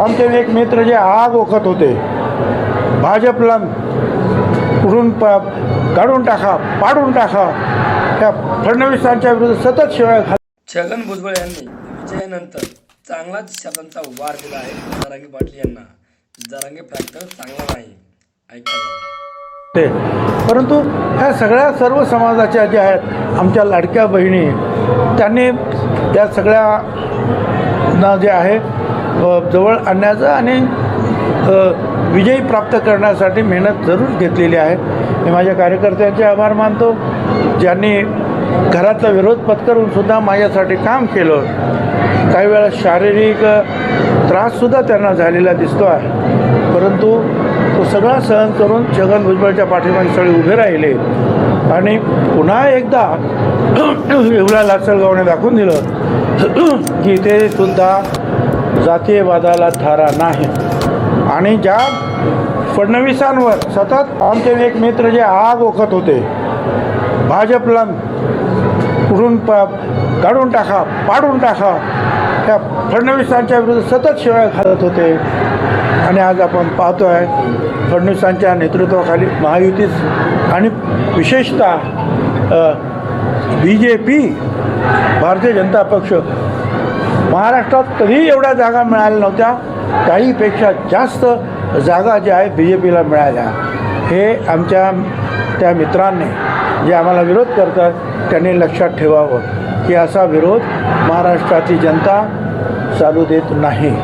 आमचे एक मित्र जे आग ओकत होते भाजपला कुठून प काढून टाका पाडून टाका त्या फडणवीसांच्या विरुद्ध सतत शिवाय घाल छगन भुजबळ यांनी विजयानंतर चांगलाच शब्दांचा वार दिला आहे जरांगे पाटील यांना. जरांगे फॅक्टर चांगला नाही. ऐका ते परंतु ह्या सगळ्या सर्व समाजाच्या ज्या आहेत आमच्या लाडक्या बहिणी त्यांनी या सगळ्या ना जे आहे जवळ आणण्याचं आणि विजयी प्राप्त करण्यासाठी मेहनत जरूर घेतलेली आहे. मी माझ्या कार्यकर्त्यांचे आभार मानतो. ज्यांनी घरातला विरोध पत्करून सुद्धा माझ्यासाठी काम केलं काही वेळा शारीरिक त्राससुद्धा त्यांना झालेला दिसतो आहे. परंतु तो सगळा सहन करून छगन भुजबळच्या पाठीमागे सगळे उभे राहिले. आणि पुन्हा एकदा एवढ्या लासलगावने दाखवून दिलं की ते सुद्धा जातीयवादाला थारा नाही. आणि ज्या फडणवीसांवर सतत आमचे एक मित्र जे आग ओखत होते भाजपला कुठून प काढून टाका पाडून टाका त्या फडणवीसांच्या विरुद्ध सतत शिवाय घालत होते. आणि आज आपण पाहतो आहे फडणवीसांच्या नेतृत्वाखाली महायुतीच आणि विशेषतः B J P Bharatiya Janata पक्ष. महाराष्ट्रात कधीही एवढ्या जागा मिळाल्या नव्हत्या. काहीपेक्षा जास्त जागा ज्या आहेत बी जे पीला मिळाल्या. हे आमच्या त्या मित्रांनी जे आम्हाला विरोध करतात त्यांनी लक्षात ठेवावं. की असा विरोध महाराष्ट्राची जनता चालू देत नाही.